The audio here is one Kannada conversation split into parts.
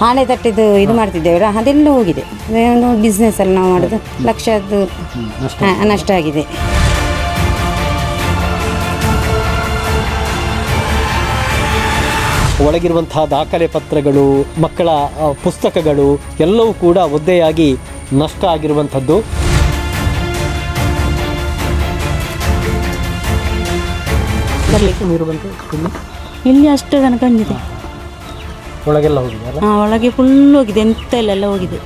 ಹಾಳೆ ತಟ್ಟಿದ್ದು ಇದು ಮಾಡ್ತಿದ್ದೇವೆ. ಅದೆಲ್ಲ ಹೋಗಿದೆ. ಒಂದು ಬಿಸ್ನೆಸ್ ಅಲ್ಲಿ ನಾವು ಮಾಡೋದು ಲಕ್ಷದ್ದು ನಷ್ಟ ಆಗಿದೆ. ಒಳಗಿರುವಂತಹ ದಾಖಲೆ ಪತ್ರಗಳು ಮಕ್ಕಳ ಪುಸ್ತಕಗಳು ಎಲ್ಲವೂ ಕೂಡ ಒದ್ದೆಯಾಗಿ ನಷ್ಟ ಆಗಿರುವಂಥದ್ದು. ಇಲ್ಲಿ ಅಷ್ಟೇ ಅಷ್ಟು ತನಕ ಬಂದಿದೆ. ಒಳಗೆಲ್ಲ ಆ, ಒಳಗೆ ಫುಲ್ ಹೋಗಿದೆ ಎಂತ ಇಲ್ಲೆಲ್ಲ ಹೋಗಿದೆ.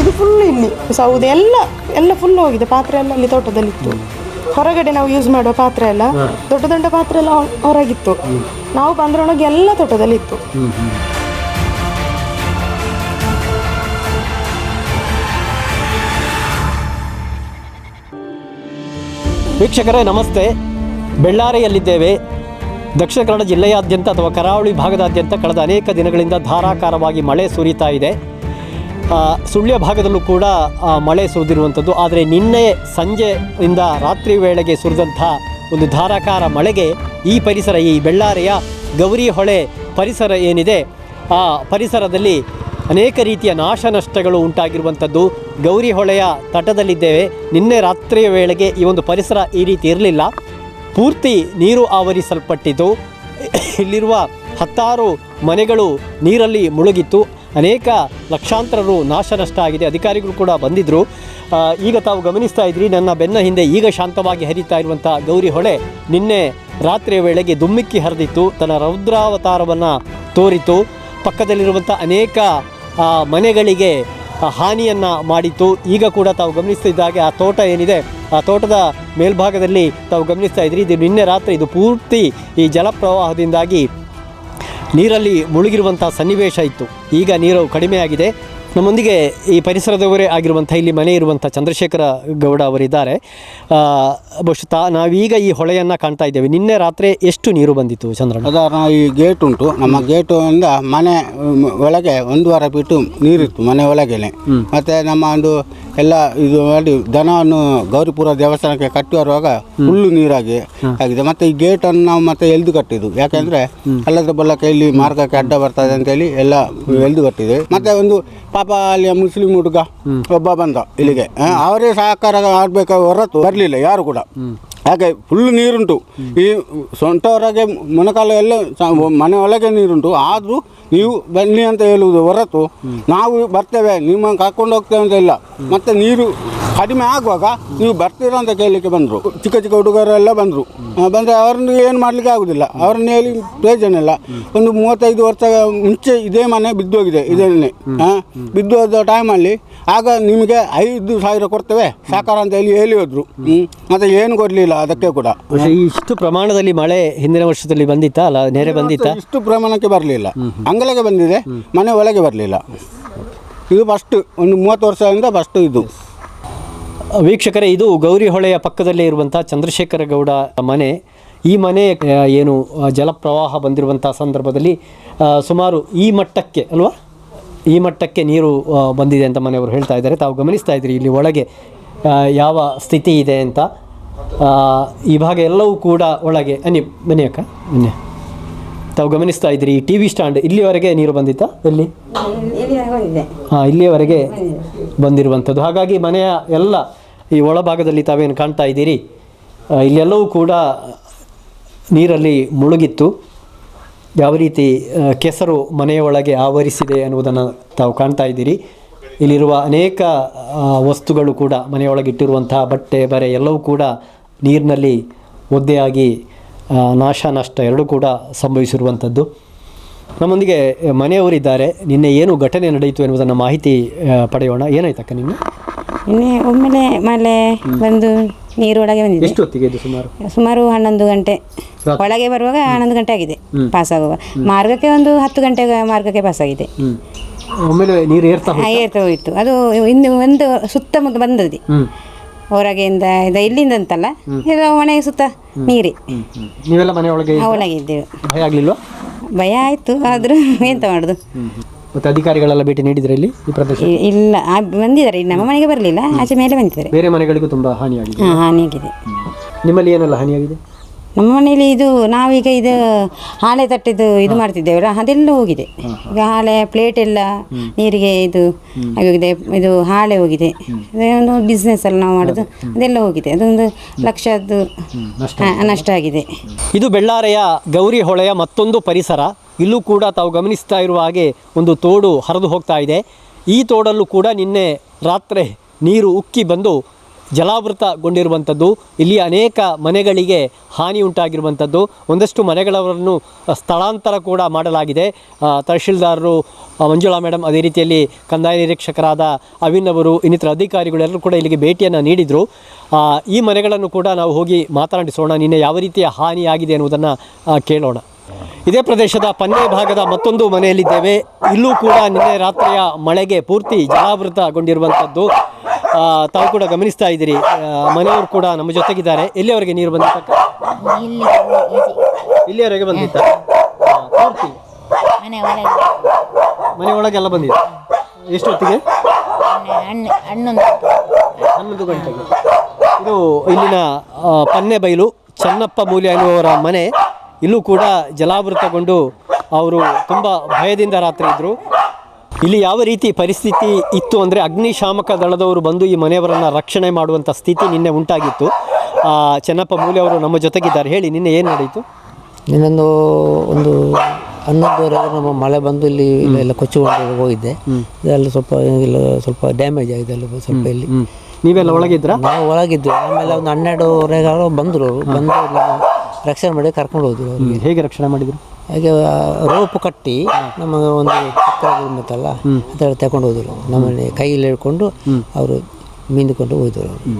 ಇದು ಫುಲ್ ಇಲ್ಲಿ ಸೌದೆ ಎಲ್ಲ ಎಲ್ಲ ಫುಲ್ ಹೋಗಿದೆ ಪಾತ್ರೆ ಎಲ್ಲ ಅಲ್ಲಿ ತೋಟದಲ್ಲಿತ್ತು. ಹೊರಗಡೆ ನಾವು ಯೂಸ್ ಮಾಡುವ ಪಾತ್ರೆ ಎಲ್ಲ ದೊಡ್ಡ ದೊಡ್ಡ ಪಾತ್ರೆ ಎಲ್ಲ ಹೊ- ಹೊರಗಿತ್ತು. ನಾವು ಬಂದ್ರೊಳಗೆ ಎಲ್ಲ ತೋಟದಲ್ಲಿ ಇತ್ತು ವೀಕ್ಷಕರೇ ನಮಸ್ತೆ. ಬೆಳ್ಳಾರಿಯಲ್ಲಿದ್ದೇವೆ. ದಕ್ಷಿಣ ಕನ್ನಡ ಜಿಲ್ಲೆಯಾದ್ಯಂತ ಅಥವಾ ಕರಾವಳಿ ಭಾಗದಾದ್ಯಂತ ಕಳೆದ ಅನೇಕ ದಿನಗಳಿಂದ ಧಾರಾಕಾರವಾಗಿ ಮಳೆ ಸುರಿತಾ ಇದೆ. ಸುಳ್ಯ ಭಾಗದಲ್ಲೂ ಕೂಡ ಮಳೆ ಸುರಿದಿರುವಂಥದ್ದು. ಆದರೆ ನಿನ್ನೆ ಸಂಜೆಯಿಂದ ರಾತ್ರಿ ವೇಳೆಗೆ ಸುರಿದಂಥ ಒಂದು ಧಾರಾಕಾರ ಮಳೆಗೆ ಈ ಪರಿಸರ, ಈ ಬೆಳ್ಳಾರಿಯ ಗೌರಿ ಹೊಳೆ ಪರಿಸರ ಏನಿದೆ, ಆ ಪರಿಸರದಲ್ಲಿ ಅನೇಕ ರೀತಿಯ ನಾಶ ನಷ್ಟಗಳು ಉಂಟಾಗಿರುವಂಥದ್ದು. ಗೌರಿ ಹೊಳೆಯ ತಟದಲ್ಲಿದ್ದೇವೆ. ನಿನ್ನೆ ರಾತ್ರಿಯ ವೇಳೆಗೆ ಈ ಒಂದು ಪರಿಸರ ಈ ರೀತಿ ಇರಲಿಲ್ಲ. ಪೂರ್ತಿ ನೀರು ಆವರಿಸಲ್ಪಟ್ಟಿತು. ಇಲ್ಲಿರುವ ಹತ್ತಾರು ಮನೆಗಳು ನೀರಲ್ಲಿ ಮುಳುಗಿತ್ತು. ಅನೇಕ ಲಕ್ಷಾಂತರರು ನಾಶ ನಷ್ಟ ಆಗಿದೆ. ಅಧಿಕಾರಿಗಳು ಕೂಡ ಬಂದಿದ್ದರು ಈಗ ತಾವು ಗಮನಿಸ್ತಾ ಇದ್ರಿ, ನನ್ನ ಬೆನ್ನ ಹಿಂದೆ ಈಗ ಶಾಂತವಾಗಿ ಹರಿತಾ ಇರುವಂಥ ಗೌರಿ ಹೊಳೆ ನಿನ್ನೆ ರಾತ್ರಿಯ ವೇಳೆಗೆ ದುಮ್ಮಿಕ್ಕಿ ಹರಿದಿತ್ತು. ತನ್ನ ರೌದ್ರಾವತಾರವನ್ನು ತೋರಿತು. ಪಕ್ಕದಲ್ಲಿರುವಂಥ ಅನೇಕ ಮನೆಗಳಿಗೆ ಹಾನಿಯನ್ನ ಮಾಡಿತ್ತು. ಈಗ ಕೂಡ ತಾವು ಗಮನಿಸ್ತಿದ್ದಾಗೆ ಆ ತೋಟ ಏನಿದೆ, ಆ ತೋಟದ ಮೇಲ್ಭಾಗದಲ್ಲಿ ತಾವು ಗಮನಿಸ್ತಾ ಇದ್ರಿ. ಇದು ನಿನ್ನೆ ರಾತ್ರಿ ಇದು ಪೂರ್ತಿ ಈ ಜಲಪ್ರವಾಹದಿಂದಾಗಿ ನೀರಲ್ಲಿ ಮುಳುಗಿರುವಂಥ ಸನ್ನಿವೇಶ ಇತ್ತು. ಈಗ ನೀರು ಕಡಿಮೆಯಾಗಿದೆ ನಮ್ಮೊಂದಿಗೆ ಈ ಪರಿಸರದವರೇ ಆಗಿರುವಂಥ ಇಲ್ಲಿ ಮನೆ ಇರುವಂಥ ಚಂದ್ರಶೇಖರ ಗೌಡ ಅವರಿದ್ದಾರೆ. ಬಹುಶಃ ನಾವೀಗ ಈ ಹೊಳೆಯನ್ನು ಕಾಣ್ತಾ ಇದ್ದೇವೆ. ನಿನ್ನೆ ರಾತ್ರಿ ಎಷ್ಟು ನೀರು ಬಂದಿತ್ತು ಚಂದ್ರಣ್ಣ ಈ ಗೇಟ್ ಉಂಟು. ನಮ್ಮ ಗೇಟಿಂದ ಮನೆ ಒಳಗೆ ಒಂದು ವಾರ ಬಿಟ್ಟು ನೀರಿತ್ತು ಮನೆ ಒಳಗೆನೆ. ಮತ್ತೆ ನಮ್ಮ ಒಂದು ಎಲ್ಲ ಇದು ಮಾಡಿ ದನವನ್ನು ಗೌರಿಪುರ ದೇವಸ್ಥಾನಕ್ಕೆ ಕಟ್ಟಿ ಬರುವಾಗ ಹುಲ್ಲು ನೀರಾಗಿ ಆಗಿದೆ. ಮತ್ತೆ ಈ ಗೇಟನ್ನು ನಾವು ಮತ್ತೆ ಎಲ್ದು ಕಟ್ಟಿದ್ದು. ಯಾಕಂದ್ರೆ ಅಲ್ಲದ ಬಲ್ಲಕ್ಕೆ ಇಲ್ಲಿ ಮಾರ್ಗಕ್ಕೆ ಅಡ್ಡ ಬರ್ತದೆ ಅಂತೇಳಿ ಎಲ್ಲ ಎಲ್ದು ಕಟ್ಟಿದೆ ಮತ್ತೆ ಒಂದು ಪಾಪ ಅಲ್ಲಿ ಮುಸ್ಲಿಂ ಹುಡುಗ ಒಬ್ಬ ಬಂದ ಇಲ್ಲಿಗೆ. ಅವರೇ ಸಹಕಾರ ಆಗ್ಬೇಕು ಹೊರತು ಬರಲಿಲ್ಲ ಯಾರು ಕೂಡ. ಹಾಗೆ ಫುಲ್ ನೀರುಂಟು. ಈ ಸೊಂಟ ಹೊರಗೆ ಮೊಣಕಾಲ ಎಲ್ಲ ಮನೆ ಒಳಗೆ ನೀರುಂಟು. ಆದರೂ ನೀವು ಬನ್ನಿ ಅಂತ ಹೇಳುವುದು ಹೊರತು ನಾವು ಬರ್ತೇವೆ ನಿಮ್ಮನ್ನು ಕರ್ಕೊಂಡು ಹೋಗ್ತೇವೆ ಅಂತ ಇಲ್ಲ. ಮತ್ತೆ ನೀರು ಕಡಿಮೆ ಆಗುವಾಗ ನೀವು ಬರ್ತೀರಾ ಅಂತ ಕೇಳಲಿಕ್ಕೆ ಬಂದರು. ಚಿಕ್ಕ ಚಿಕ್ಕ ಹುಡುಗರೆಲ್ಲ ಬಂದರು. ಬಂದರೆ ಅವರನ್ನು ಏನು ಮಾಡಲಿಕ್ಕೆ ಆಗುದಿಲ್ಲ. ಅವರನ್ನು ಹೇಳಿ ಪ್ರಯೋಜನ ಇಲ್ಲ. ಒಂದು ಮೂವತ್ತೈದು ವರ್ಷ ಮುಂಚೆ ಇದೇ ಮನೆ ಬಿದ್ದೋಗಿದೆ ಇದನ್ನೇ ಹೋದ ಟೈಮಲ್ಲಿ ಆಗ ನಿಮಗೆ ಐದು ಸಾವಿರ ಕೊಡ್ತೇವೆ ಸಾಕಾರ ಅಂತ ಹೇಳಿ ಹೇಳಿ ಹೋದ್ರು. ಹ್ಮ್. ಮತ್ತೆ ಏನು ಕೊಡಲಿಲ್ಲ ಅದಕ್ಕೆ ಕೂಡ. ಇಷ್ಟು ಪ್ರಮಾಣದಲ್ಲಿ ಮಳೆ ಹಿಂದಿನ ವರ್ಷದಲ್ಲಿ ಬಂದಿತ್ತಾ? ಅಲ್ಲ ನೆರೆ ಬಂದಿತ್ತಾ? ಇಷ್ಟು ಪ್ರಮಾಣಕ್ಕೆ ಬರಲಿಲ್ಲ. ಅಂಗಲಗೆ ಬಂದಿದೆ ಮನೆ ಒಳಗೆ ಬರಲಿಲ್ಲ. ಇದು ಫಸ್ಟ್ ಒಂದು ಮೂವತ್ತು ವರ್ಷದಿಂದ ಫಸ್ಟ್ ಇದು. ವೀಕ್ಷಕರೇ ಇದು ಗೌರಿ ಹೊಳೆಯ ಪಕ್ಕದಲ್ಲೇ ಇರುವಂಥ ಚಂದ್ರಶೇಖರ ಗೌಡ ಮನೆ. ಈ ಮನೆ ಏನು ಜಲಪ್ರವಾಹ ಬಂದಿರುವಂಥ ಸಂದರ್ಭದಲ್ಲಿ ಸುಮಾರು ಈ ಮಟ್ಟಕ್ಕೆ ಅಲ್ವಾ? ಈ ಮಟ್ಟಕ್ಕೆ ನೀರು ಬಂದಿದೆ ಅಂತ ಮನೆಯವರು ಹೇಳ್ತಾ ಇದ್ದಾರೆ. ತಾವು ಗಮನಿಸ್ತಾ ಇದ್ದೀರಿ, ಇಲ್ಲಿ ಒಳಗೆ ಯಾವ ಸ್ಥಿತಿ ಇದೆ ಅಂತ. ಈ ಭಾಗ ಎಲ್ಲವೂ ಕೂಡ ಒಳಗೆ ಅನಿ ಬನ್ನಿ ಅಕ್ಕ, ಬನ್ನಿ. ತಾವು ಗಮನಿಸ್ತಾ ಇದ್ದೀರಿ, ಈ ಟಿ ವಿ ಸ್ಟ್ಯಾಂಡ್ ಇಲ್ಲಿವರೆಗೆ ನೀರು ಬಂದಿತ್ತಾ? ಎಲ್ಲಿ? ಹಾಂ, ಇಲ್ಲಿಯವರೆಗೆ ಬಂದಿರುವಂಥದ್ದು. ಹಾಗಾಗಿ ಮನೆಯ ಎಲ್ಲ ಈ ಒಳಭಾಗದಲ್ಲಿ ತಾವೇನು ಕಾಣ್ತಾ ಇದ್ದೀರಿ? ಇಲ್ಲೆಲ್ಲವೂ ಕೂಡ ನೀರಲ್ಲಿ ಮುಳುಗಿತ್ತು. ಯಾವ ರೀತಿ ಕೆಸರು ಮನೆಯೊಳಗೆ ಆವರಿಸಿದೆ ಅನ್ನುವುದನ್ನು ತಾವು ಕಾಣ್ತಾ ಇದ್ದೀರಿ. ಇಲ್ಲಿರುವ ಅನೇಕ ವಸ್ತುಗಳು ಕೂಡ ಮನೆಯೊಳಗೆ ಇಟ್ಟಿರುವಂತಹ ಬಟ್ಟೆ ಬರೆ ಎಲ್ಲವೂ ಕೂಡ ನೀರಿನಲ್ಲಿ ಒದ್ದೆಯಾಗಿ ನಾಶ ನಷ್ಟ ಎರಡೂ ಕೂಡ ಸಂಭವಿಸಿರುವಂಥದ್ದು. ನಮ್ಮೊಂದಿಗೆ ಮನೆಯವರಿದ್ದಾರೆ. ನಿನ್ನೆ ಏನು ಘಟನೆ ನಡೆಯಿತು ಎನ್ನುವುದನ್ನು ಮಾಹಿತಿ ಪಡೆಯೋಣ. ಏನಾಯ್ತಕ್ಕ ನಿನ್ನೆ? ಇನ್ನೇ ಒಮ್ಮೆಲೆ ಮಳೆ ಬಂದು ನೀರೊಳಗೆ ಬಂದಿದೆ. ಎಷ್ಟು ಹೊತ್ತಿಗೆ ಇದು ಸುಮಾರು? ಸುಮಾರು ಹನ್ನೊಂದು ಗಂಟೆ. ಒಳಗೆ ಬರುವಾಗ ಹನ್ನೊಂದು ಗಂಟೆ ಆಗಿದೆ ಪಾಸ್ ಆಗುವ ಮಾರ್ಗಕ್ಕೆ ಒಂದು ಹತ್ತು ಗಂಟೆ ಮಾರ್ಗಕ್ಕೆ ಪಾಸ್ ಆಗಿದೆ ನೀರು ಏರ್ತಾ ಹೋಯಿತು? ಅದು ಇನ್ನು ಒಂದು ಸುತ್ತಮುತ್ತ ಬಂದದ್ದು. ಹ್ಞೂ ಹೊರಗೆಯಿಂದ ಇದು ಇಲ್ಲಿಂದ ಅಂತಲ್ಲ ಎಲ್ಲ ಮನೆಗೆ ಸುತ್ತ ನೀರಿ. ನೀವೆಲ್ಲ ಮನೆ ಒಳಗೆ ಇದ್ದೇವೆ ಭಯ ಆಗಲಿಲ್ವಾ? ಭಯ ಆಯಿತು ಆದರೂ ಎಂತ ಮಾಡುದು? ಮತ್ತೆ ಅಧಿಕಾರಿಗಳೆಲ್ಲ ಭೇಟಿ ನೀಡಿದ್ರೆ ಇಲ್ಲಿ ಈ ಪ್ರದೇಶ ಇಲ್ಲ ಬಂದಿದ್ದಾರೆ. ನಮ್ಮ ಮನೆಗೆ ಬರಲಿಲ್ಲ ಆಚೆ ಮೇಲೆ ಬಂದಿದ್ದಾರೆ. ಬೇರೆ ಮನೆಗಳಿಗೂ ತುಂಬಾ ಹಾನಿಯಾಗಿದೆ. ಹಾನಿಯಾಗಿದೆ. ನಿಮ್ಮಲ್ಲಿ ಏನೆಲ್ಲ ಹಾನಿಯಾಗಿದೆ? ನಮ್ಮ ಮನೇಲಿ ಇದು ನಾವೀಗ ಇದು ಹಾಳೆ ತಟ್ಟಿದ್ದು ಇದು ಮಾಡ್ತಿದ್ದೇವೆ ಅದೆಲ್ಲ ಹೋಗಿದೆ. ಈಗ ಹಾಳೆ ಪ್ಲೇಟ್ ಎಲ್ಲ ನೀರಿಗೆ ಇದು ಆಗೋಗಿದೆ ಇದು ಹಾಳೆ ಹೋಗಿದೆ. ಅದೇ ಒಂದು ಬಿಸ್ನೆಸ್ ಅಲ್ಲಿ ನಾವು ಮಾಡೋದು ಅದೆಲ್ಲ ಹೋಗಿದೆ. ಅದೊಂದು ಲಕ್ಷದ್ದು ನಷ್ಟ ಆಗಿದೆ. ಇದು ಬೆಳ್ಳಾರೆಯ ಗೌರಿ ಹೊಳೆಯ ಮತ್ತೊಂದು ಪರಿಸರ. ಇಲ್ಲೂ ಕೂಡ ತಾವು ಗಮನಿಸ್ತಾ ಇರುವ ಹಾಗೆ ಒಂದು ತೋಡು ಹರಿದು ಹೋಗ್ತಾ ಇದೆ. ಈ ತೋಡಲ್ಲೂ ಕೂಡ ನಿನ್ನೆ ರಾತ್ರಿ ನೀರು ಉಕ್ಕಿ ಬಂದು ಜಲಾವೃತಗೊಂಡಿರುವಂಥದ್ದು, ಇಲ್ಲಿ ಅನೇಕ ಮನೆಗಳಿಗೆ ಹಾನಿ ಉಂಟಾಗಿರುವಂಥದ್ದು ಒಂದಷ್ಟು ಮನೆಗಳವರನ್ನು ಸ್ಥಳಾಂತರ ಕೂಡ ಮಾಡಲಾಗಿದೆ. ತಹಶೀಲ್ದಾರರು ಮಂಜುಳಾ ಮೇಡಮ್ ಅದೇ ರೀತಿಯಲ್ಲಿ ಕಂದಾಯ ನಿರೀಕ್ಷಕರಾದ ಅವಿನ್ ಅವರು, ಇನ್ನಿತರ ಅಧಿಕಾರಿಗಳೆಲ್ಲರೂ ಕೂಡ ಇಲ್ಲಿಗೆ ಭೇಟಿಯನ್ನು ನೀಡಿದರು. ಈ ಮನೆಗಳನ್ನು ಕೂಡ ನಾವು ಹೋಗಿ ಮಾತನಾಡಿಸೋಣ, ನಿನ್ನೆ ಯಾವ ರೀತಿಯ ಹಾನಿಯಾಗಿದೆ ಎನ್ನುವುದನ್ನು ಕೇಳೋಣ. ಇದೇ ಪ್ರದೇಶದ ಪನ್ನೆ ಭಾಗದ ಮತ್ತೊಂದು ಮನೆಯಲ್ಲಿದ್ದೇವೆ. ಇಲ್ಲೂ ಕೂಡ ನಿನ್ನೆ ರಾತ್ರಿಯ ಮಳೆಗೆ ಪೂರ್ತಿ ಜಲಾವೃತಗೊಂಡಿರುವಂಥದ್ದು. ತಾವು ಕೂಡ ಗಮನಿಸ್ತಾ ಇದ್ದೀರಿ. ಮನೆಯವರು ಕೂಡ ನಮ್ಮ ಜೊತೆಗಿದ್ದಾರೆ. ಎಲ್ಲಿಯವರೆಗೆ ನೀರು ಬಂದಿತ್ತ ಇಲ್ಲಿಯವರೆಗೆ ಬಂದಿತ್ತ? ಪೂರ್ತಿ ಮನೆ ಒಳಗೆ. ಮನೆ ಒಳಗೆಲ್ಲ ಬಂದಿದೆ ಎಷ್ಟೊತ್ತಿಗೆ? ಹಣ್ಣೊಂದು ಹನ್ನೊಂದು ಗಂಟೆಗೆ. ಇದು ಇಲ್ಲಿನ ಪನ್ನೆ ಬೈಲು ಚನ್ನಪ್ಪ ಮೂಲೆ ಎನ್ನುವರ ಮನೆ. ಇಲ್ಲೂ ಕೂಡ ಜಲಾವೃತಗೊಂಡು ಅವರು ತುಂಬ ಭಯದಿಂದ ರಾತ್ರಿ ಇದ್ದರು ಇಲ್ಲಿ ಯಾವ ರೀತಿ ಪರಿಸ್ಥಿತಿ ಇತ್ತು ಅಂದರೆ ಅಗ್ನಿಶಾಮಕ ದಳದವರು ಬಂದು ಈ ಮನೆಯವರನ್ನು ರಕ್ಷಣೆ ಮಾಡುವಂಥ ಸ್ಥಿತಿ ನಿನ್ನೆ ಉಂಟಾಗಿತ್ತು. ಆ, ಚೆನ್ನಪ್ಪ ಮೂಲೆ ಅವರು ನಮ್ಮ ಜೊತೆಗಿದ್ದಾರೆ. ಹೇಳಿ ನಿನ್ನೆ ಏನು ನಡೆಯಿತು? ನಿನ್ನೊಂದು ಒಂದು ಹನ್ನೊಂದುವರೆಗೆ ನಮ್ಮ ಮಳೆ ಬಂದು ಇಲ್ಲಿ ಎಲ್ಲ ಕೊಚ್ಚಿಕೊಂಡು ಹೋಗಿದ್ದೆ. ಇದೆಲ್ಲ ಸ್ವಲ್ಪ ಇಲ್ಲ ಸ್ವಲ್ಪ ಡ್ಯಾಮೇಜ್ ಆಗಿದೆ ಅಲ್ಲ ಸ್ವಲ್ಪ ಇಲ್ಲಿ. ನೀವೆಲ್ಲ ಒಳಗಿದ್ರಾ? ನಾವು ಒಳಗಿದ್ವಿ. ಆಮೇಲೆ ಒಂದು ಹನ್ನೆರಡುವರೆಗಾರು ಬಂದರು ಬಂದು ರಕ್ಷಣೆ ಮಾಡಿ ಕರ್ಕೊಂಡು ಹೋದ್ರು ಹೇಗೆ ರಕ್ಷಣೆ ಮಾಡಿದರು? ಹಾಗೆ ರೋಪ್ ಕಟ್ಟಿ ನಮ್ಮ ಒಂದು ಮತ್ತಲ್ಲ ಅದರ ತಗೊಂಡು ಹೋದರು ನಮ್ಮಲ್ಲಿ ಕೈಯಲ್ಲಿ ಹಿಡ್ಕೊಂಡು ಅವರು ಮೀಂದುಕೊಂಡು ಹೋದರು ಅವರು.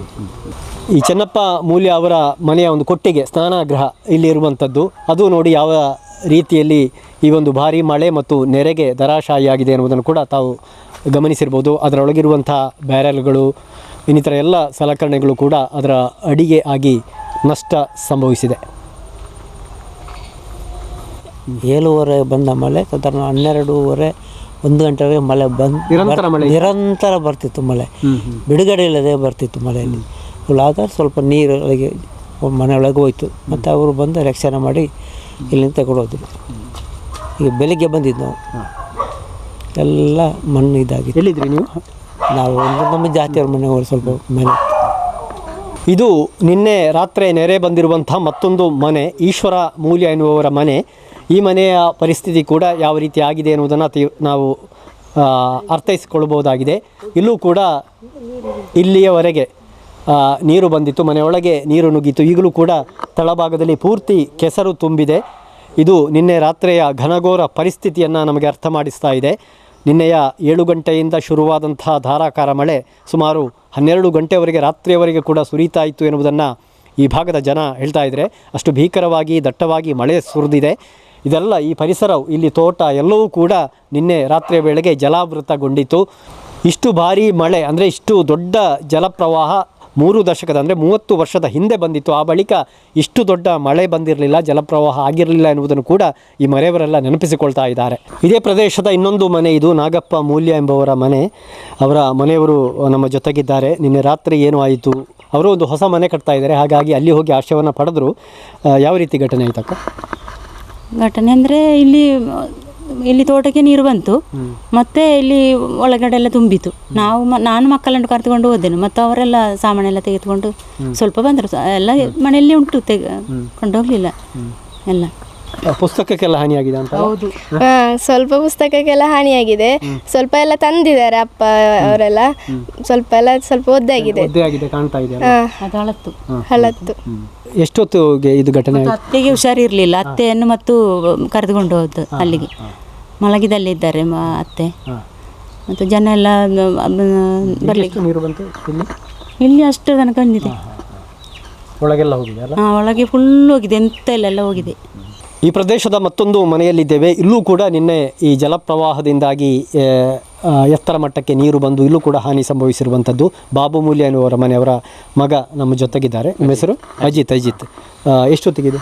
ಈ ಚೆನ್ನಪ್ಪ ಮೂಲ್ಯ ಅವರ ಮನೆಯ ಒಂದು ಕೊಟ್ಟಿಗೆ ಸ್ನಾನಗೃಹ ಇಲ್ಲಿ ಇರುವಂಥದ್ದು ಅದು ನೋಡಿ ಯಾವ ರೀತಿಯಲ್ಲಿ ಈ ಒಂದು ಭಾರಿ ಮಳೆ ಮತ್ತು ನೆರೆಗೆ ದರಾಶಾಯಿಯಾಗಿದೆ ಎನ್ನುವುದನ್ನು ಕೂಡ ತಾವು ಗಮನಿಸಿರ್ಬೋದು. ಅದರೊಳಗಿರುವಂಥ ಬ್ಯಾರಲ್ಗಳು ಇನ್ನಿತರ ಎಲ್ಲ ಸಲಕರಣೆಗಳು ಕೂಡ ಅದರ ಅಡಿಗೆ ಆಗಿ ನಷ್ಟ ಸಂಭವಿಸಿದೆ. ಏಳುವರೆ ಬಂದ ಮಳೆ ಸಾಧಾರಣ ಹನ್ನೆರಡೂವರೆ ಒಂದು ಗಂಟೆವರೆಗೆ ಮಳೆ ಬಂದು ನಿರಂತರ ಮಳೆ. ನಿರಂತರ ಬರ್ತಿತ್ತು ಮಳೆ. ಬಿಡುಗಡೆ ಇಲ್ಲದೆ ಬರ್ತಿತ್ತು ಮಳೆಯಲ್ಲಿ. ಫುಲ್ ಆದ ಸ್ವಲ್ಪ ನೀರು ಮನೆ ಒಳಗೆ ಹೋಯ್ತು. ಮತ್ತು ಅವರು ಬಂದು ರಕ್ಷಣೆ ಮಾಡಿ ಇಲ್ಲಿಂದ ತಗೊಂಡು ಹೋದ್ರು ಈಗ ಬೆಳಿಗ್ಗೆ ಬಂದಿದ್ದು ನಾವು. ಎಲ್ಲ ಮಣ್ಣು ಇದಾಗಿತ್ತು. ಎಲ್ಲಿದ್ರಿ ನೀವು? ನಾವು ಒಂದು ನಮ್ಮ ಜಾತಿಯವ್ರ ಮನೆಯವರು ಸ್ವಲ್ಪ ಮನೆ ಇದು ನಿನ್ನೆ ರಾತ್ರಿ ನೆರೆ ಬಂದಿರುವಂಥ ಮತ್ತೊಂದು ಮನೆ ಈಶ್ವರ ಮೂಲ್ಯ ಎನ್ನುವವರ ಮನೆ. ಈ ಮನೆಯ ಪರಿಸ್ಥಿತಿ ಕೂಡ ಯಾವ ರೀತಿ ಆಗಿದೆ ಎನ್ನುವುದನ್ನು ನಾವು ಅರ್ಥೈಸ್ಕೊಳ್ಬೋದಾಗಿದೆ ಇಲ್ಲೂ ಕೂಡ ಇಲ್ಲಿಯವರೆಗೆ ನೀರು ಬಂದಿತ್ತು, ಮನೆಯೊಳಗೆ ನೀರು ನುಗ್ಗಿತ್ತು. ಈಗಲೂ ಕೂಡ ತಳಭಾಗದಲ್ಲಿ ಪೂರ್ತಿ ಕೆಸರು ತುಂಬಿದೆ. ಇದು ನಿನ್ನೆ ರಾತ್ರಿಯ ಘನಘೋರ ಪರಿಸ್ಥಿತಿಯನ್ನು ನಮಗೆ ಅರ್ಥ ಮಾಡಿಸ್ತಾ ಇದೆ. ನಿನ್ನೆಯ ಏಳು ಗಂಟೆಯಿಂದ ಶುರುವಾದಂತಹ ಧಾರಾಕಾರ ಮಳೆ ಸುಮಾರು ಹನ್ನೆರಡು ಗಂಟೆವರೆಗೆ, ರಾತ್ರಿಯವರೆಗೆ ಕೂಡ ಸುರಿತಾ ಇತ್ತು ಎನ್ನುವುದನ್ನು ಈ ಭಾಗದ ಜನ ಹೇಳ್ತಾ ಇದ್ದರೆ ಅಷ್ಟು ಭೀಕರವಾಗಿ, ದಟ್ಟವಾಗಿ ಮಳೆ ಸುರಿದಿದೆ. ಇದೆಲ್ಲ ಈ ಪರಿಸರ ಇಲ್ಲಿ ತೋಟ ಎಲ್ಲವೂ ಕೂಡ ನಿನ್ನೆ ರಾತ್ರಿಯ ವೇಳೆಗೆ ಜಲಾವೃತಗೊಂಡಿತ್ತು. ಇಷ್ಟು ಭಾರಿ ಮಳೆ ಅಂದರೆ ಇಷ್ಟು ದೊಡ್ಡ ಜಲಪ್ರವಾಹ ಮೂರು ದಶಕದ ಅಂದರೆ ಮೂವತ್ತು ವರ್ಷದ ಹಿಂದೆ ಬಂದಿತ್ತು. ಆ ಬಳಿಕ ಇಷ್ಟು ದೊಡ್ಡ ಮಳೆ ಬಂದಿರಲಿಲ್ಲ, ಜಲಪ್ರವಾಹ ಆಗಿರಲಿಲ್ಲ ಎನ್ನುವುದನ್ನು ಕೂಡ ಈ ಮರೆಯವರೆಲ್ಲ ನೆನಪಿಸಿಕೊಳ್ತಾ ಇದ್ದಾರೆ. ಇದೇ ಪ್ರದೇಶದ ಇನ್ನೊಂದು ಮನೆ ಇದು, ನಾಗಪ್ಪ ಮೂಲ್ಯ ಎಂಬವರ ಮನೆ. ಅವರ ಮನೆಯವರು ನಮ್ಮ ಜೊತೆಗಿದ್ದಾರೆ. ನಿನ್ನೆ ರಾತ್ರಿ ಏನು ಆಯಿತು? ಅವರು ಒಂದು ಹೊಸ ಮನೆ ಕಟ್ತಾ ಇದ್ದಾರೆ. ಹಾಗಾಗಿ ಅಲ್ಲಿ ಹೋಗಿ ಆಶಯವನ್ನು ಪಡೆದ್ರು. ಯಾವ ರೀತಿ ಘಟನೆ ಆಯ್ತಕ್ಕ? ಘಟನೆ ಅಂದರೆ ಇಲ್ಲಿ ಇಲ್ಲಿ ತೋಟಕ್ಕೆ ನೀರು ಬಂತು. ಮತ್ತೆ ಇಲ್ಲಿ ಒಳಗಡೆ ಎಲ್ಲ ತುಂಬಿತು. ನಾವು ಮ- ನಾನು ಮಕ್ಕಳನ್ನು ಕರೆದುಕೊಂಡು ಹೋದೆನು. ಮತ್ತು ಅವರೆಲ್ಲ ಸಾಮಾನೆಲ್ಲ ತೆಗೆದುಕೊಂಡು ಸ್ವಲ್ಪ ಬಂದರು. ಎಲ್ಲ ಮನೆಯಲ್ಲಿ ಉಂಟು ತೆಗೆ ಕೊಂಡೋಗ್ಲಿಲ್ಲ. ಎಲ್ಲ. ಪುಸ್ತಕಕ್ಕೆಲ್ಲ ಹಾನಿಯಾಗಿದೆ ಅಂತ? ಹೌದು. ಹಾ, ಸ್ವಲ್ಪ ಪುಸ್ತಕಕ್ಕೆಲ್ಲ ಹಾನಿಯಾಗಿದೆ. ಸ್ವಲ್ಪ ಎಲ್ಲ ತಂದಿದ್ದಾರೆ ಅಪ್ಪ ಅವರೆಲ್ಲ. ಸ್ವಲ್ಪ ಎಲ್ಲ ಸ್ವಲ್ಪ ಒದ್ದಾಗಿದೆ. ಒದ್ದೆ ಆಗಿದೆ ಕಾಣ್ತಾ ಇದೆ ಹಾ, ಹಳತ್ತು ಹಳತ್ತು ಎಷ್ಟೊತ್ತಿಗೆ ಇದು ಘಟನೆ ಆಯ್ತು ಅತ್ತೆಗೆ ಹುಷಾರಿರ್ಲಿಲ್ಲ. ಅತ್ತೆಯನ್ನು ಮತ್ತು ಕರೆದುಕೊಂಡು ಹೋದ್ದು ಅಲ್ಲಿಗೆ. ಮಲಗಿದಲ್ಲಿ ಇದ್ದಾರೆ ಮ- ಅತ್ತೆ. ಮತ್ತು ಜನ ಎಲ್ಲ ಬರಲಿಕ್ಕೆ. ಎಷ್ಟು ನೀರು ಬಂತು ಇಲ್ಲಿ? ಇಲ್ಲಿ ಅಷ್ಟು ತನಕ ಬಂದಿದೆ. ಒಳಗೆಲ್ಲ ಹೋಗಿದೆ ಅಲ್ಲ? ಒಳಗೆ ಫುಲ್ ಹೋಗಿದೆ ಎಂತ ಇಲ್ಲೆಲ್ಲ ಹೋಗಿದೆ. ಈ ಪ್ರದೇಶದ ಮತ್ತೊಂದು ಮನೆಯಲ್ಲಿದ್ದೇವೆ. ಇಲ್ಲೂ ಕೂಡ ನಿನ್ನೆ ಈ ಜಲಪ್ರವಾಹದಿಂದಾಗಿ ಆ, ಎತ್ತರ ಮಟ್ಟಕ್ಕೆ ನೀರು ಬಂದು ಇಲ್ಲೂ ಕೂಡ ಹಾನಿ ಸಂಭವಿಸಿರುವಂಥದ್ದು. ಬಾಬು ಮೂಲ್ಯ ಎನ್ನುವರ ಮನೆಯವರ ಮಗ ನಮ್ಮ ಜೊತೆಗಿದ್ದಾರೆ. ನಿಮ್ಮ ಹೆಸರು? ಅಜಿತ್ ಅಜಿತ್. ಎಷ್ಟು ಎಷ್ಟೊತ್ತಿಗಿದೆ?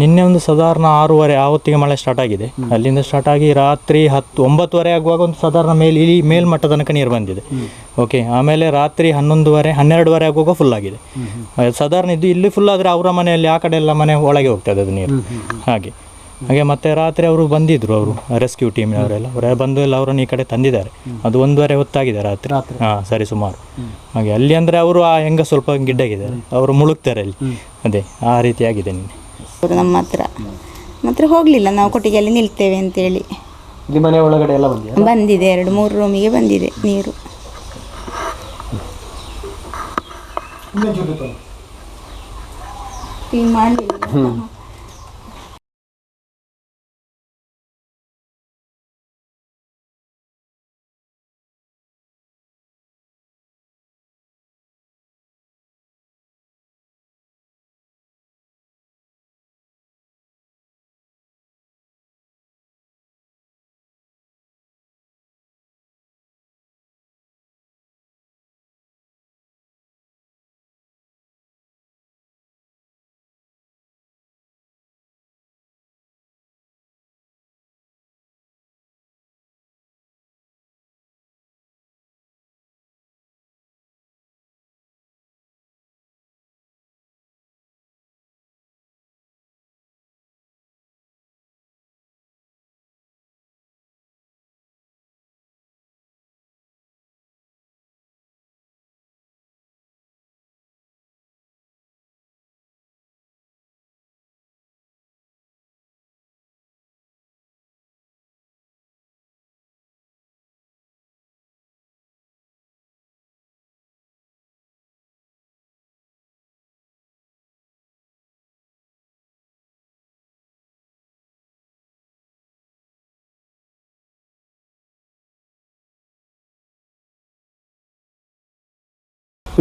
ನಿನ್ನೆ ಒಂದು ಸಾಧಾರಣ ಆರೂವರೆ ಆ ಹೊತ್ತಿಗೆ ಮಳೆ ಸ್ಟಾರ್ಟ್ ಆಗಿದೆ. ಅಲ್ಲಿಂದ ಸ್ಟಾರ್ಟ್ ಆಗಿ ರಾತ್ರಿ ಹತ್ತು ಒಂಬತ್ತುವರೆ ಆಗುವಾಗ ಒಂದು ಸಾಧಾರಣ ಮೇಲ್ ಇಲ್ಲಿ ಮೇಲ್ಮಟ್ಟ ತನಕ ನೀರು ಬಂದಿದೆ. ಓಕೆ ಆಮೇಲೆ ರಾತ್ರಿ ಹನ್ನೊಂದುವರೆ ಹನ್ನೆರಡುವರೆ ಆಗುವಾಗ ಫುಲ್ ಆಗಿದೆ. ಸಾಧಾರಣ ಇದು ಇಲ್ಲಿ ಫುಲ್ ಆದರೆ ಅವರ ಮನೆಯಲ್ಲಿ ಆ ಕಡೆ ಎಲ್ಲ ಮನೆ ಒಳಗೆ ಹೋಗ್ತದೆ ಅದು ನೀರು. ಹಾಗೆ. ಹಾಗೆ ಮತ್ತೆ ರಾತ್ರಿ ಅವರು ಬಂದಿದ್ರು ಅವರು ರೆಸ್ಕ್ಯೂ ಟೀಮ್ನವರೆಲ್ಲ ಅವರೆಲ್ಲ. ಬಂದು ಎಲ್ಲ ಅವರನ್ನು ಈ ಕಡೆ ತಂದಿದ್ದಾರೆ. ಅದು ಒಂದೂವರೆ ಹೊತ್ತಾಗಿದೆ ರಾತ್ರಿ. ಹಾಂ ಸರಿ ಸುಮಾರು. ಹಾಗೆ ಅಲ್ಲಿ ಅಂದರೆ ಅವರು ಆ ಹೆಂಗ ಸ್ವಲ್ಪ ಗಿಡ್ಡಾಗಿದ್ದಾರೆ. ಅವರು ಮುಳುಗ್ತಾರೆ ಅಲ್ಲಿ. ಅದೇ ಆ ರೀತಿ ಆಗಿದೆ ನಿನ್ನೆ. ಅವರು ನಮ್ಮ ಹತ್ರ. ಮಾತ್ರ ಹೋಗಲಿಲ್ಲ. ನಾವು ಕೊಟ್ಟಿಗೆಯಲ್ಲಿ ನಿಲ್ತೇವೆ ಅಂತೇಳಿ. ಇಲ್ಲಿ ಮನೆ ಒಳಗಡೆ ಎಲ್ಲ ಬಂದಿದೆ ಬಂದಿದೆ. ಎರಡು ಮೂರು ರೂಮಿಗೆ ಬಂದಿದೆ ನೀರು. ಮಾಡಿ ಮಾಡಲಿಲ್ಲ.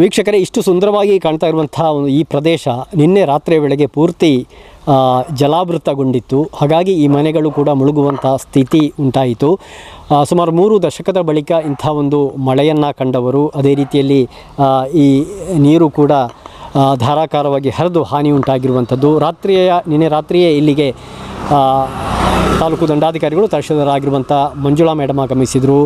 ವೀಕ್ಷಕರೇ, ಇಷ್ಟು ಸುಂದರವಾಗಿ ಕಾಣ್ತಾ ಇರುವಂಥ ಒಂದು ಈ ಪ್ರದೇಶ ನಿನ್ನೆ ರಾತ್ರಿ ವೇಳೆಗೆ ಪೂರ್ತಿ ಜಲಾವೃತಗೊಂಡಿತ್ತು. ಹಾಗಾಗಿ ಈ ಮನೆಗಳು ಕೂಡ ಮುಳುಗುವಂಥ ಸ್ಥಿತಿ ಉಂಟಾಯಿತು. ಸುಮಾರು ಮೂರು ದಶಕದ ಬಳಿಕ ಇಂಥ ಒಂದು ಮಳೆಯನ್ನು ಕಂಡವರು, ಅದೇ ರೀತಿಯಲ್ಲಿ ಈ ನೀರು ಕೂಡ ಧಾರಾಕಾರವಾಗಿ ಹರಿದು ಹಾನಿ ಉಂಟಾಗಿರುವಂಥದ್ದು. ರಾತ್ರಿಯ, ನಿನ್ನೆ ರಾತ್ರಿಯೇ ಇಲ್ಲಿಗೆ ತಾಲೂಕು ದಂಡಾಧಿಕಾರಿಗಳು ತಹಶೀಲ್ದಾರಾಗಿರುವಂಥ ಮಂಜುಳಾ ಮೇಡಮ್ ಆಗಮಿಸಿದರು.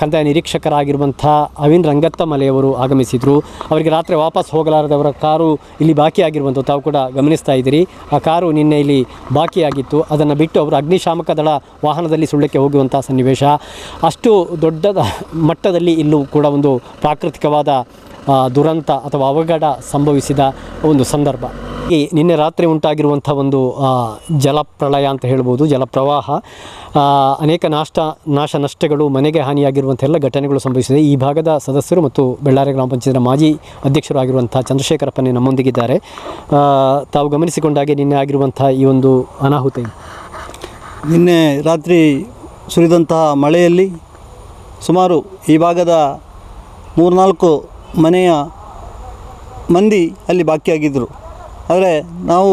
ಕಂದಾಯ ನಿರೀಕ್ಷಕರಾಗಿರುವಂಥ ಅವಿನ್ ರಂಗತ್ತ ಮಲೆಯವರು ಆಗಮಿಸಿದರು. ಅವರಿಗೆ ರಾತ್ರಿ ವಾಪಸ್ ಹೋಗಲಾರದವರ ಕಾರು ಇಲ್ಲಿ ಬಾಕಿಯಾಗಿರುವಂಥ ತಾವು ಕೂಡ ಗಮನಿಸ್ತಾ ಇದ್ದೀರಿ. ಆ ಕಾರು ನಿನ್ನೆ ಇಲ್ಲಿ ಬಾಕಿಯಾಗಿತ್ತು. ಅದನ್ನು ಬಿಟ್ಟು ಅವರು ಅಗ್ನಿಶಾಮಕ ದಳ ವಾಹನದಲ್ಲಿ ಸುಳ್ಳಕ್ಕೆ ಹೋಗುವಂಥ ಸನ್ನಿವೇಶ. ಅಷ್ಟು ದೊಡ್ಡ ಮಟ್ಟದಲ್ಲಿ ಇಲ್ಲೂ ಕೂಡ ಒಂದು ಪ್ರಾಕೃತಿಕವಾದ ದುರಂತ ಅಥವಾ ಅವಘಡ ಸಂಭವಿಸಿದ ಒಂದು ಸಂದರ್ಭ. ಈ ನಿನ್ನೆ ರಾತ್ರಿ ಉಂಟಾಗಿರುವಂಥ ಒಂದು ಜಲಪ್ರಳಯ ಅಂತ ಹೇಳ್ಬೋದು, ಜಲಪ್ರವಾಹ ಅನೇಕ ನಾಷ್ಟ, ನಾಶ ನಷ್ಟಗಳು, ಮನೆಗೆ ಹಾನಿಯಾಗಿರುವಂಥ ಎಲ್ಲ ಘಟನೆಗಳು ಸಂಭವಿಸಿದೆ. ಈ ಭಾಗದ ಸದಸ್ಯರು ಮತ್ತು ಬೆಳ್ಳಾರಿ ಗ್ರಾಮ ಪಂಚಾಯತ್ನ ಮಾಜಿ ಅಧ್ಯಕ್ಷರು ಆಗಿರುವಂಥ ಚಂದ್ರಶೇಖರಪ್ಪನೇ ನಮ್ಮೊಂದಿಗಿದ್ದಾರೆ ತಾವು ಗಮನಿಸಿಕೊಂಡಾಗೆ ನಿನ್ನೆ ಆಗಿರುವಂಥ ಈ ಒಂದು ಅನಾಹುತ? ನಿನ್ನೆ ರಾತ್ರಿ ಸುರಿದಂತಹ ಮಳೆಯಲ್ಲಿ ಸುಮಾರು ಈ ಭಾಗದ ಮೂರ್ನಾಲ್ಕು ಮನೆಯ ಮಂದಿ ಅಲ್ಲಿ ಬಾಕಿಯಾಗಿದ್ದರು ಆದರೆ ನಾವು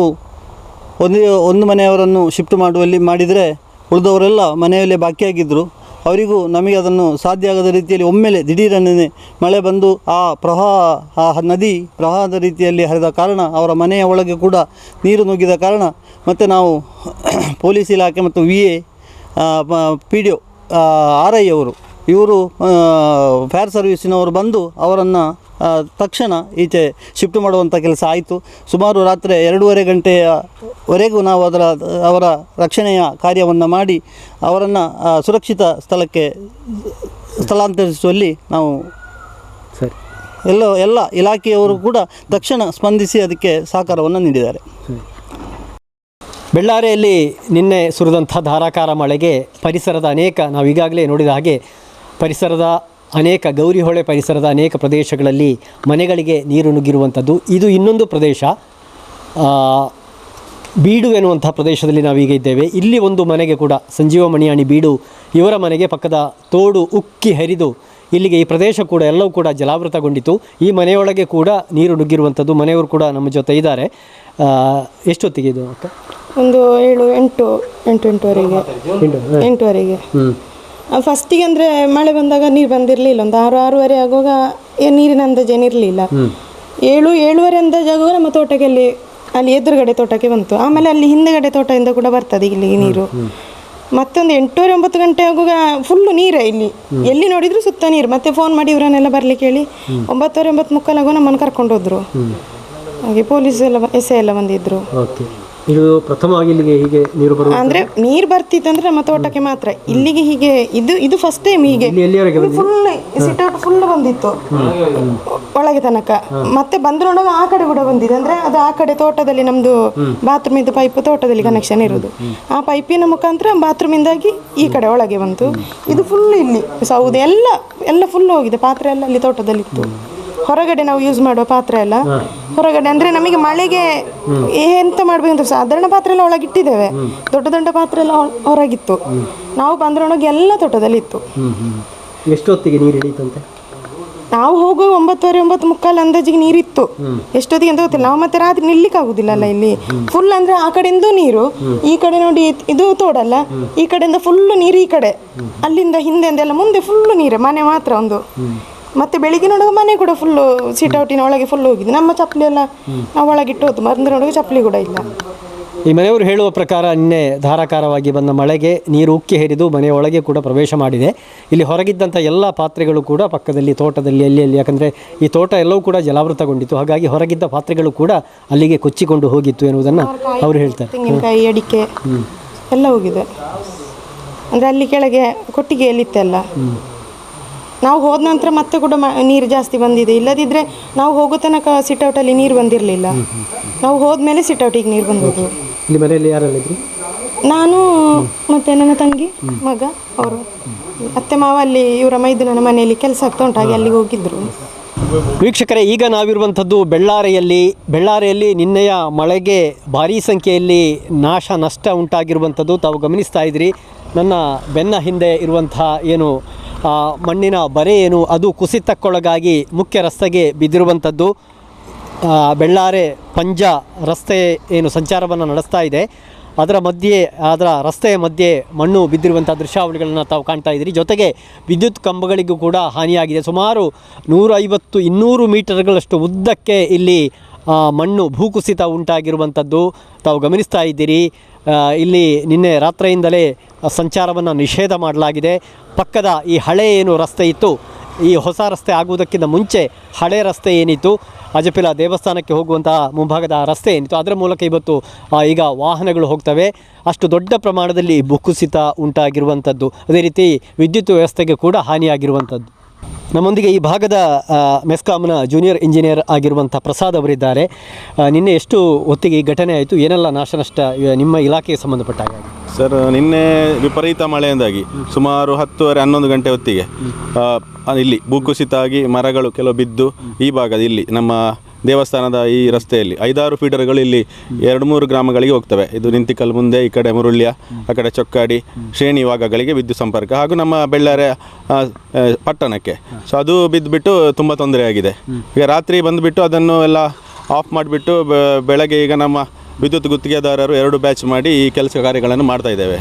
ಒಂದು ಒಂದು ಮನೆಯವರನ್ನು ಶಿಫ್ಟ್ ಮಾಡುವಲ್ಲಿ, ಮಾಡಿದರೆ ಉಳಿದವರೆಲ್ಲ ಮನೆಯಲ್ಲೇ ಬಾಕಿಯಾಗಿದ್ದರು ಅವರಿಗೂ ನಮಗೆ ಅದನ್ನು ಸಾಧ್ಯ ಆಗದ ರೀತಿಯಲ್ಲಿ ಒಮ್ಮೆಲೆ ದಿಢೀರನೇ ಮಳೆ ಬಂದು ಆ ಪ್ರವಾಹ ಆ ನದಿ ಪ್ರವಾಹದ ರೀತಿಯಲ್ಲಿ ಹರಿದ ಕಾರಣ ಅವರ ಮನೆಯ ಒಳಗೆ ಕೂಡ ನೀರು ನುಗ್ಗಿದ ಕಾರಣ ಮತ್ತು ನಾವು ಪೊಲೀಸ್ ಇಲಾಖೆ ಮತ್ತು V A P D O R I ಅವರು ಇವರು ಫೈರ್ ಸರ್ವಿಸಿನವರು ಬಂದು ಅವರನ್ನು ತಕ್ಷಣ ಈಚೆ ಶಿಫ್ಟ್ ಮಾಡುವಂಥ ಕೆಲಸ ಆಯಿತು. ಸುಮಾರು ರಾತ್ರಿ ಎರಡೂವರೆ ಗಂಟೆಯವರೆಗೂ ನಾವು ಅದರ ಅವರ ರಕ್ಷಣೆಯ ಕಾರ್ಯವನ್ನು ಮಾಡಿ ಅವರನ್ನು ಸುರಕ್ಷಿತ ಸ್ಥಳಕ್ಕೆ ಸ್ಥಳಾಂತರಿಸುವಲ್ಲಿ ನಾವು ಸರಿ. ಎಲ್ಲ ಎಲ್ಲ ಇಲಾಖೆಯವರು ಕೂಡ ತಕ್ಷಣ ಸ್ಪಂದಿಸಿ ಅದಕ್ಕೆ ಸಹಕಾರವನ್ನು ನೀಡಿದ್ದಾರೆ. ಬೆಳ್ಳಾರಿಯಲ್ಲಿ ನಿನ್ನೆ ಸುರಿದಂಥ ಧಾರಾಕಾರ ಮಳೆಗೆ ಪರಿಸರದ ಅನೇಕ ನಾವು ಈಗಾಗಲೇ ನೋಡಿದ ಹಾಗೆ ಪರಿಸರದ ಅನೇಕ ಗೌರಿಹೊಳೆ ಪರಿಸರದ ಅನೇಕ ಪ್ರದೇಶಗಳಲ್ಲಿ ಮನೆಗಳಿಗೆ ನೀರು ನುಗ್ಗಿರುವಂಥದ್ದು. ಇದು ಇನ್ನೊಂದು ಪ್ರದೇಶ. ಬೀಡು ಎನ್ನುವಂಥ ಪ್ರದೇಶದಲ್ಲಿ ನಾವೀಗ ಇದ್ದೇವೆ. ಇಲ್ಲಿ ಒಂದು ಮನೆಗೆ ಕೂಡ ಸಂಜೀವ ಮಣಿಯಾಣಿ ಬೀಡು ಇವರ ಮನೆಗೆ ಪಕ್ಕದ ತೋಡು ಉಕ್ಕಿ ಹರಿದು ಇಲ್ಲಿಗೆ ಈ ಪ್ರದೇಶ ಕೂಡ ಎಲ್ಲವೂ ಕೂಡ ಜಲಾವೃತಗೊಂಡಿತು. ಈ ಮನೆಯೊಳಗೆ ಕೂಡ ನೀರು ನುಗ್ಗಿರುವಂಥದ್ದು. ಮನೆಯವರು ಕೂಡ ನಮ್ಮ ಜೊತೆ ಇದ್ದಾರೆ. ಎಷ್ಟೊತ್ತಿಗೆ ಇದು ಒಂದು ಏಳು ಎಂಟು ಎಂಟು ಎಂಟುವರೆಗೆ. ಎಂಟುವರೆಗೆ. ಹ್ಞೂ ಫಸ್ಟಿಗೆ ಅಂದರೆ ಮಳೆ ಬಂದಾಗ ನೀರು ಬಂದಿರಲಿಲ್ಲ. ಒಂದು ಆರು ಆರೂವರೆ ಆಗುವಾಗ ಏನು ನೀರಿನ ಅಂದಾಜು ಏನಿರಲಿಲ್ಲ ಏಳು ಏಳುವರೆ ಅಂದಾಜು ಆಗುವಾಗ ನಮ್ಮ ತೋಟಕ್ಕೆ ಅಲ್ಲಿ ಅಲ್ಲಿ ಎದುರುಗಡೆ ತೋಟಕ್ಕೆ ಬಂತು. ಆಮೇಲೆ ಅಲ್ಲಿ ಹಿಂದೆಗಡೆ ತೋಟದಿಂದ ಕೂಡ ಬರ್ತದೆ ಇಲ್ಲಿ ನೀರು. ಮತ್ತೊಂದು ಎಂಟೂವರೆ ಒಂಬತ್ತು ಗಂಟೆ ಆಗುವಾಗ ಫುಲ್ಲು ನೀರೇ ಇಲ್ಲಿ. ಎಲ್ಲಿ ನೋಡಿದ್ರು ಸುತ್ತ ನೀರು. ಮತ್ತೆ ಫೋನ್ ಮಾಡಿ ಇವರನ್ನೆಲ್ಲ ಬರ್ಲಿಕ್ಕೆ ಹೇಳಿ ಒಂಬತ್ತುವರೆ ಒಂಬತ್ತು ಮುಕ್ಕಾಲಾಗುವ ನಮ್ಮನ್ನು ಕರ್ಕೊಂಡು ಹೋದ್ರು. ಹಾಗೆ ಪೊಲೀಸ್ ಎಲ್ಲ ಎಸ್ ಎಲ್ಲ ಬಂದಿದ್ರು. ಇದು ಪ್ರಥಮವಾಗಿ ಇಲ್ಲಿಗೆ ಹೀಗೆ ನೀರು ಬರುವ ಅಂದ್ರೆ ನೀರು ಬರ್ತಿತ್ತು ಅಂದ್ರೆ ನಮ್ಮ ತೋಟಕ್ಕೆ ಮಾತ್ರ. ಇಲ್ಲಿಗೆ ಹೀಗೆ ಇದು ಇದು ಫಸ್ಟ್ ಟೈಮ್ ಹೀಗೆ. ಇಲ್ಲಿ ಎಲ್ಲಿಯವರೆಗೆ ಫುಲ್ ಸಿಟೌಟ್ ಫುಲ್ ಬಂದಿತ್ತು. ಒಳಗೆ ತನಕ. ಮತ್ತೆ ನೋಡುವಾಗ ಆ ಕಡೆ ಕೂಡ ಬಂದಿದೆ. ಅಂದ್ರೆ ಅದು ಆ ಕಡೆ ತೋಟದಲ್ಲಿ ನಮ್ದು ಬಾತ್ರೂಮ್ ಇದ್ದು ಪೈಪ್ ತೋಟದಲ್ಲಿ ಕನೆಕ್ಷನ್ ಇರೋದು. ಆ ಪೈಪಿನ ಮುಖಾಂತರ ಬಾತ್ರೂಮ್ ಇಂದಾಗಿ ಈ ಕಡೆ ಒಳಗೆ ಬಂತು. ಇದು ಫುಲ್ ಇಲ್ಲಿ. ಸೌದೆ ಎಲ್ಲ ಎಲ್ಲ ಫುಲ್ ಹೋಗಿದೆ. ಪಾತ್ರೆ ಎಲ್ಲ ಅಲ್ಲಿ ತೋಟದಲ್ಲಿ ಇತ್ತು ಹೊರಗಡೆ ನಾವು ಯೂಸ್ ಮಾಡುವ ಪಾತ್ರೆ ಎಲ್ಲ ಹೊರಗಡೆ ಅಂದ್ರೆ ನಮಗೆ ಮಳೆಗೆ ಎಂತ ಮಾಡ್ಬೇಕಂತ ಸಾಧಾರಣ ಪಾತ್ರೆ ಎಲ್ಲ ಒಳಗಿಟ್ಟಿದ್ದೇವೆ ದೊಡ್ಡ ದೊಡ್ಡ ಪಾತ್ರೆ ಎಲ್ಲ ಹೊರಗಿತ್ತು. ನಾವು ಬಂದ್ರೊಳಗೆ ಎಲ್ಲ ತೋಟದಲ್ಲಿ ಇತ್ತು. ಎಷ್ಟೊತ್ತಿಗೆ ನೀರು ನಾವು ಹೋಗುವ ಒಂಬತ್ತುವರೆ ಒಂಬತ್ತು ಮುಕ್ಕಾಲು ಅಂದಾಜಿಗೆ ನೀರಿತ್ತು. ಎಷ್ಟೊತ್ತಿಗೆ ಅಂತ ಗೊತ್ತಿಲ್ಲ. ನಾವು ಮತ್ತೆ ರಾತ್ರಿ ನಿಲ್ಲಿಕ್ಕೆ ಆಗುದಿಲ್ಲಲ್ಲ ಇಲ್ಲಿ. ಫುಲ್ ಅಂದ್ರೆ ಆ ಕಡೆಯಿಂದ ನೀರು. ಈ ಕಡೆ ನೋಡಿ ಇದು ತೋಡಲ್ಲ. ಈ ಕಡೆಯಿಂದ ಫುಲ್ ನೀರು ಈ ಕಡೆ. ಅಲ್ಲಿಂದ ಹಿಂದೆಂದೆಲ್ಲ ಮುಂದೆ ಫುಲ್ ನೀರು ಮನೆ ಮಾತ್ರ ಒಂದು. ಮತ್ತೆ ಬೆಳಿಗ್ಗೆ ಮನೆ ಕೂಡ ಫುಲ್ಲು ಸೀಟೌಟಿನ ಒಳಗೆ ಫುಲ್ ಹೋಗಿದೆ ನಮ್ಮ ಚಪ್ಪಲಿ ಎಲ್ಲ ನಾವು ಒಳಗಿಟ್ಟು ಹೋದ್ದು. ಚಪ್ಪಲಿ ಕೂಡ ಇಲ್ಲ. ಈ ಮನೆಯವರು ಹೇಳುವ ಪ್ರಕಾರ ನಿನ್ನೆ ಧಾರಾಕಾರವಾಗಿ ಬಂದ ಮಳೆಗೆ ನೀರು ಉಕ್ಕಿ ಹೇರಿದು ಮನೆಯ ಒಳಗೆ ಕೂಡ ಪ್ರವೇಶ ಮಾಡಿದೆ. ಇಲ್ಲಿ ಹೊರಗಿದ್ದಂಥ ಎಲ್ಲ ಪಾತ್ರೆಗಳು ಕೂಡ ಪಕ್ಕದಲ್ಲಿ ತೋಟದಲ್ಲಿ ಅಲ್ಲಿ ಅಲ್ಲಿ ಯಾಕಂದರೆ ಈ ತೋಟ ಎಲ್ಲವೂ ಕೂಡ ಜಲಾವೃತಗೊಂಡಿತ್ತು. ಹಾಗಾಗಿ ಹೊರಗಿದ್ದ ಪಾತ್ರೆಗಳು ಕೂಡ ಅಲ್ಲಿಗೆ ಕೊಚ್ಚಿಕೊಂಡು ಹೋಗಿತ್ತು ಎನ್ನುವುದನ್ನು ಅವರು ಹೇಳ್ತಾರೆ. ತೆಂಗಿನಕಾಯಿ ಅಡಿಕೆ ಎಲ್ಲ ಹೋಗಿದೆ. ಅಂದರೆ ಅಲ್ಲಿ ಕೆಳಗೆ ಕೊಟ್ಟಿಗೆಯಲ್ಲಿತ್ತೆಲ್ಲ. ನಾವು ಹೋದ ನಂತರ ಮತ್ತೆ ಕೂಡ ನೀರು ಜಾಸ್ತಿ ಬಂದಿದೆ. ಇಲ್ಲದಿದ್ದರೆ ನಾವು ಹೋಗೋ ತನಕ ಸಿಟೌಟಲ್ಲಿ ನೀರು ಬಂದಿರಲಿಲ್ಲ. ನಾವು ಹೋದ್ಮೇಲೆ ಸಿಟೌಟಿಗೆ ನೀರು ಬಂದದ್ದು. ಇಲ್ಲಿ ಮನೆಯಲ್ಲಿ ಯಾರೆಲ್ಲ ಇದ್ರಿ? ನಾನು ಮತ್ತೆ ನನ್ನ ತಂಗಿ ಮಗ ಅವರು. ಅತ್ತೆ ಮಾವ ಅಲ್ಲಿ ಇವರ ಮೈದುನನ ಮನೆಯಲ್ಲಿ ಕೆಲಸ ಆಗ್ತಾ ಉಂಟು. ಹಾಗೆ ಅಲ್ಲಿಗೆ ಹೋಗಿದ್ರು. ವೀಕ್ಷಕರೇ ಈಗ ನಾವಿರುವಂಥದ್ದು ಬೆಳ್ಳಾರೆಯಲ್ಲಿ ಬೆಳ್ಳಾರೆಯಲ್ಲಿ ನಿನ್ನೆಯ ಮಳೆಗೆ ಭಾರೀ ಸಂಖ್ಯೆಯಲ್ಲಿ ನಾಶ ನಷ್ಟ ಉಂಟಾಗಿರುವಂಥದ್ದು ತಾವು ಗಮನಿಸ್ತಾ ಇದ್ರಿ ನನ್ನ ಬೆನ್ನ ಹಿಂದೆ ಇರುವಂತಹ ಏನು ಮಣ್ಣಿನ ಬರೆ ಏನು? ಅದು ಕುಸಿತಕ್ಕೊಳಗಾಗಿ ಮುಖ್ಯ ರಸ್ತೆಗೆ ಬಿದ್ದಿರುವಂಥದ್ದು. ಬೆಳ್ಳಾರೆ ಪಂಜ ರಸ್ತೆ ಏನು ಸಂಚಾರವನ್ನು ನಡೆಸ್ತಾ ಇದೆ. ಅದರ ಮಧ್ಯೆ, ಅದರ ರಸ್ತೆಯ ಮಧ್ಯೆ ಮಣ್ಣು ಬಿದ್ದಿರುವಂಥ ದೃಶ್ಯಾವಳಿಗಳನ್ನು ತಾವು ಕಾಣ್ತಾ ಇದ್ದೀರಿ. ಜೊತೆಗೆ ವಿದ್ಯುತ್ ಕಂಬಗಳಿಗೂ ಕೂಡ ಹಾನಿಯಾಗಿದೆ. ಸುಮಾರು ನೂರೈವತ್ತು ಇನ್ನೂರು ಮೀಟರ್ಗಳಷ್ಟು ಉದ್ದಕ್ಕೆ ಇಲ್ಲಿ ಮಣ್ಣು ಭೂಕುಸಿತ ಉಂಟಾಗಿರುವಂಥದ್ದು ತಾವು ಗಮನಿಸ್ತಾ ಇದ್ದೀರಿ. ಇಲ್ಲಿ ನಿನ್ನೆ ರಾತ್ರಿಯಿಂದಲೇ ಸಂಚಾರವನ್ನು ನಿಷೇಧ ಮಾಡಲಾಗಿದೆ. ಪಕ್ಕದ ಈ ಹಳೆ ಏನು ರಸ್ತೆ ಇತ್ತು, ಈ ಹೊಸ ರಸ್ತೆ ಆಗುವುದಕ್ಕಿಂತ ಮುಂಚೆ ಹಳೆ ರಸ್ತೆ ಏನಿತ್ತು, ಅಜಪಿಲ ದೇವಸ್ಥಾನಕ್ಕೆ ಹೋಗುವಂತಹ ಮುಂಭಾಗದ ರಸ್ತೆ ಏನಿತ್ತು, ಅದರ ಮೂಲಕ ಇವತ್ತು ಈಗ ವಾಹನಗಳು ಹೋಗ್ತವೆ. ಅಷ್ಟು ದೊಡ್ಡ ಪ್ರಮಾಣದಲ್ಲಿ ಭೂಕುಸಿತ ಉಂಟಾಗಿರುವಂಥದ್ದು, ಅದೇ ರೀತಿ ವಿದ್ಯುತ್ ವ್ಯವಸ್ಥೆಗೆ ಕೂಡ ಹಾನಿಯಾಗಿರುವಂಥದ್ದು. ನಮ್ಮೊಂದಿಗೆ ಈ ಭಾಗದ ಮೆಸ್ಕಾಮ್ನ ಜೂನಿಯರ್ ಇಂಜಿನಿಯರ್ ಆಗಿರುವಂಥ ಪ್ರಸಾದ್ ಅವರಿದ್ದಾರೆ. ನಿನ್ನೆ ಎಷ್ಟು ಹೊತ್ತಿಗೆ ಈ ಘಟನೆ ಆಯಿತು? ಏನೆಲ್ಲ ನಾಶನಷ್ಟ ನಿಮ್ಮ ಇಲಾಖೆಗೆ ಸಂಬಂಧಪಟ್ಟ ಸರ್, ನಿನ್ನೆ ವಿಪರೀತ ಮಳೆಯಿಂದಾಗಿ ಸುಮಾರು ಹತ್ತುವರೆ ಹನ್ನೊಂದು ಗಂಟೆ ಹೊತ್ತಿಗೆ ಇಲ್ಲಿ ಭೂಕುಸಿತ ಆಗಿ ಮರಗಳು ಕೆಲವು ಬಿದ್ದು ಈ ಭಾಗದ ಇಲ್ಲಿ ನಮ್ಮ ದೇವಸ್ಥಾನದ ಈ ರಸ್ತೆಯಲ್ಲಿ ಐದಾರು ಫೀಡರ್ಗಳು ಇಲ್ಲಿ ಎರಡು ಮೂರು ಗ್ರಾಮಗಳಿಗೆ ಹೋಗ್ತವೆ. ಇದು ನಿಂತಿಕಲ್ ಮುಂದೆ, ಈ ಕಡೆ ಮುರುಳ್ಯ, ಆ ಕಡೆ ಚೊಕ್ಕಾಡಿ, ಶ್ರೇಣಿ ವಾಗಗಳಿಗೆ ವಿದ್ಯುತ್ ಸಂಪರ್ಕ ಹಾಗೂ ನಮ್ಮ ಬೆಳ್ಳಾರೆ ಪಟ್ಟಣಕ್ಕೆ. ಸೊ ಅದು ಬಿದ್ದುಬಿಟ್ಟು ತುಂಬ ತೊಂದರೆ ಆಗಿದೆ. ಈಗ ರಾತ್ರಿ ಬಂದುಬಿಟ್ಟು ಅದನ್ನು ಎಲ್ಲ ಆಫ್ ಮಾಡಿಬಿಟ್ಟು ಬೆಳಗ್ಗೆ ಈಗ ನಮ್ಮ ವಿದ್ಯುತ್ ಗುತ್ತಿಗೆದಾರರು ಎರಡು ಬ್ಯಾಚ್ ಮಾಡಿ ಈ ಕೆಲಸ ಕಾರ್ಯಗಳನ್ನು ಮಾಡ್ತಾ ಇದ್ದೇವೆ.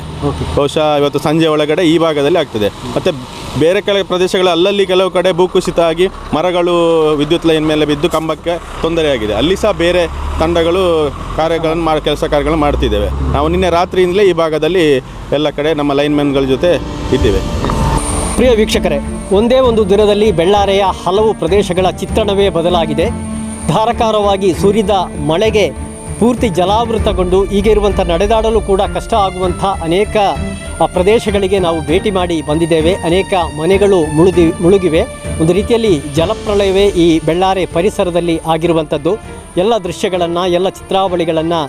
ಬಹುಶಃ ಇವತ್ತು ಸಂಜೆ ಒಳಗಡೆ ಈ ಭಾಗದಲ್ಲಿ ಆಗ್ತದೆ. ಮತ್ತು ಬೇರೆ ಕೆಲ ಪ್ರದೇಶಗಳ ಅಲ್ಲಲ್ಲಿ ಕೆಲವು ಕಡೆ ಭೂಕುಸಿತ ಆಗಿ ಮರಗಳು ವಿದ್ಯುತ್ ಲೈನ್ ಮೇಲೆ ಬಿದ್ದು ಕಂಬಕ್ಕೆ ತೊಂದರೆಯಾಗಿದೆ ಅಲ್ಲಿ ಸಹ ಬೇರೆ ತಂಡಗಳು ಕಾರ್ಯಗಳನ್ನು ಮಾಡಿ ಕೆಲಸ ಕಾರ್ಯಗಳನ್ನು ಮಾಡ್ತಿದ್ದೇವೆ. ನಾವು ನಿನ್ನೆ ರಾತ್ರಿಯಿಂದಲೇ ಈ ಭಾಗದಲ್ಲಿ ಎಲ್ಲ ಕಡೆ ನಮ್ಮ ಲೈನ್ ಮ್ಯಾನ್ಗಳ ಜೊತೆ ಇದ್ದೇವೆ. ಪ್ರಿಯ ವೀಕ್ಷಕರೇ ಒಂದೇ ಒಂದು ದಿನದಲ್ಲಿ ಬೆಳ್ಳಾರೆಯ ಹಲವು ಪ್ರದೇಶಗಳ ಚಿತ್ರಣವೇ ಬದಲಾಗಿದೆ. ಧಾರಕಾರವಾಗಿ ಸುರಿದ ಮಳೆಗೆ ಪೂರ್ತಿ ಜಲಾವೃತಗೊಂಡು ಈಗ ಇರುವಂಥ ನಡೆದಾಡಲು ಕೂಡ ಕಷ್ಟ ಆಗುವಂಥ ಅನೇಕ ಪ್ರದೇಶಗಳಿಗೆ ನಾವು ಭೇಟಿ ಮಾಡಿ ಬಂದಿದ್ದೇವೆ. ಅನೇಕ ಮನೆಗಳು ಮುಳುಗಿ ಮುಳುಗಿವೆ. ಒಂದು ರೀತಿಯಲ್ಲಿ ಜಲಪ್ರಳಯವೇ ಈ ಬೆಳ್ಳಾರೆ ಪರಿಸರದಲ್ಲಿ ಆಗಿರುವಂಥದ್ದು. ಎಲ್ಲ ದೃಶ್ಯಗಳನ್ನು, ಎಲ್ಲ ಚಿತ್ರಾವಳಿಗಳನ್ನು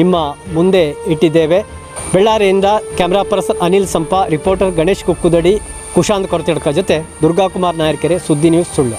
ನಿಮ್ಮ ಮುಂದೆ ಇಟ್ಟಿದ್ದೇವೆ. ಬೆಳ್ಳಾರೆಯಿಂದ camera person Anil Sampa, reporter Ganesh Kukkudadi, Kushanth Koratedka ಜೊತೆ ದುರ್ಗಾಕುಮಾರ್ ನಾಯರ್ಕೆರೆ ಸುದ್ದಿ ನ್ಯೂಸ್ ಸುಳ್ಳು.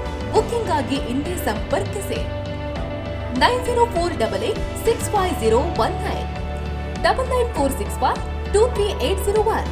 ಬುಕಿಂಗ್ ಆಗಿ ಇಂದೇ ಸಂಪರ್ಕಿಸಿ. Nine zero four double eight six five zero one nine, double nine four six five two three eight zero one.